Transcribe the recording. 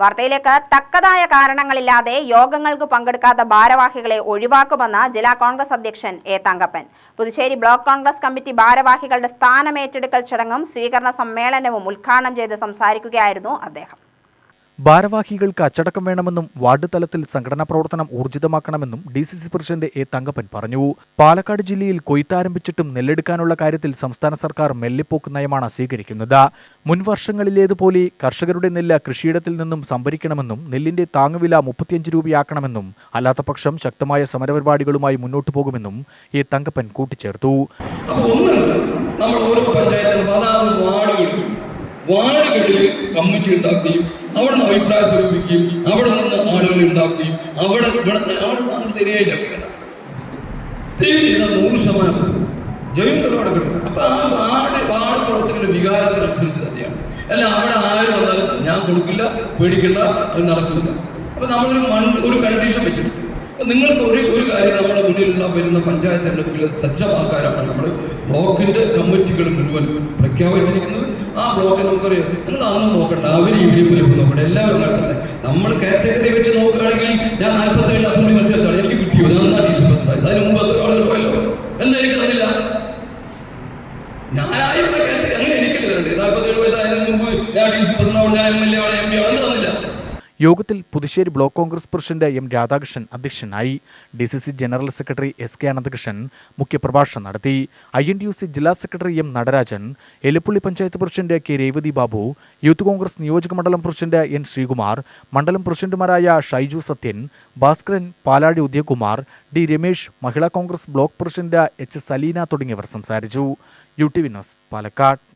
വാർത്തയിലേക്ക് തക്കതായ കാരണങ്ങളില്ലാതെ യോഗങ്ങൾക്ക് പങ്കെടുക്കാത്ത ഭാരവാഹികളെ ഒഴിവാക്കുമെന്ന് ജില്ലാ കോൺഗ്രസ് അധ്യക്ഷൻ A Thankappan. Puthussery block Congress committee ഭാരവാഹികളുടെ സ്ഥാനമേറ്റെടുക്കൽ ചടങ്ങും സ്വീകരണ സമ്മേളനവും ഉദ്ഘാടനം ചെയ്ത് സംസാരിക്കുകയായിരുന്നു അദ്ദേഹം. ഭാരവാഹികൾക്ക് അച്ചടക്കം വേണമെന്നും വാർഡ് തലത്തിൽ സംഘടനാ പ്രവർത്തനം ഊർജിതമാക്കണമെന്നും D C C president A Thankappan പറഞ്ഞു. പാലക്കാട് ജില്ലയിൽ കൊയ്ത്താരംഭിച്ചിട്ടും നെല്ലെടുക്കാനുള്ള കാര്യത്തിൽ സംസ്ഥാന സർക്കാർ മെല്ലെപ്പോക്ക് നയമാണ് സ്വീകരിക്കുന്നത്. മുൻ വർഷങ്ങളിലേതുപോലെ കർഷകരുടെ നെല്ല് കൃഷിയിടത്തിൽ നിന്നും സംഭരിക്കണമെന്നും നെല്ലിന്റെ താങ്ങുവില മുപ്പത്തിയഞ്ച് രൂപയാക്കണമെന്നും അല്ലാത്തപക്ഷം ശക്തമായ സമരപരിപാടികളുമായി മുന്നോട്ടു പോകുമെന്നും എ തങ്കപ്പൻ കൂട്ടിച്ചേർത്തു. നമ്മൾ ഓരോ വാർഡുകളിൽ കമ്മിറ്റി ഉണ്ടാക്കുകയും അവിടെ നിന്ന് അഭിപ്രായം സ്വരൂപിക്കുകയും അവിടെ നിന്ന് ആളുകൾ ഉണ്ടാക്കുകയും അവിടെ ഇവിടെ അങ്ങനെ തിരികെ ചെയ്താൽ നൂറ് ശതമാനം അവിടെ കിട്ടും. അപ്പൊ ആ വാർഡ് വാർഡ് പ്രവർത്തകരുടെ വികാരത്തിനനുസരിച്ച് തന്നെയാണ്. അല്ല അവിടെ ആരും വന്നാലും ഞാൻ കൊടുക്കില്ല പേടിക്കണ്ട അത് നടക്കില്ല അപ്പൊ നമ്മളൊരു മൺ ഒരു കണ്ടീഷൻ വെച്ചിട്ടുണ്ട്. നിങ്ങൾക്ക് ഒരു ഒരു കാര്യം നമ്മുടെ മുന്നിലുള്ള വരുന്ന പഞ്ചായത്ത് തെരഞ്ഞെടുപ്പിൽ സജ്ജമാക്കാനാണ് നമ്മൾ ബ്ലോക്കിന്റെ കമ്മിറ്റികൾ മുഴുവൻ പ്രഖ്യാപിച്ചിരിക്കുന്നത്. ആ ബ്ലോക്ക് നമുക്കറിയാം. നിങ്ങൾ അതൊന്നും നോക്കണ്ട. അവർ ഇവർ പോലും നോക്കണ്ട എല്ലാവരും നടക്കട്ടെ. നമ്മൾ കാറ്റഗറി വെച്ച് നോക്കുകയാണെങ്കിൽ ഞാൻ നാൽപ്പത്തേഴ് അസംബ്ലി മത്സരത്താണ് എനിക്ക് കിട്ടിയോ? ഞാൻ സി പ്രസിഡന്റ് അതിന് മുമ്പ് എത്ര ആളുകൾ പോയല്ലോ എന്താ എനിക്ക് തന്നില്ല? ഞാനായി ഇവിടെ കാറ്റഗറി അങ്ങനെ എനിക്ക് തരുന്നുണ്ട് നാൽപ്പത്തേഴ് വയസ്സായതിനു മുമ്പ് ഞാൻ ഡി സി പ്രസിഡന്റ് ഞാൻ എം എൽ എ ആണ് എം പി യോഗത്തിൽ Puthussery block Congress president M Radhakrishnan അധ്യക്ഷനായി. D C C general secretary S K Ananthakrishnan മുഖ്യപ്രഭാഷണം നടത്തി. ഐ എൻ യു സി ജില്ലാ secretary M Natarajan Elappully panchayat president K Revathi Babu youth Congress നിയോജക മണ്ഡലം president N Sreekumar മണ്ഡലം പ്രസിഡന്റുമാരായ Shaiju Sathyan Bhaskaran Paladi Udayakumar D Ramesh മഹിളാ Congress block president H Saleena തുടങ്ങിയവർ സംസാരിച്ചു. U T V news Palakkad.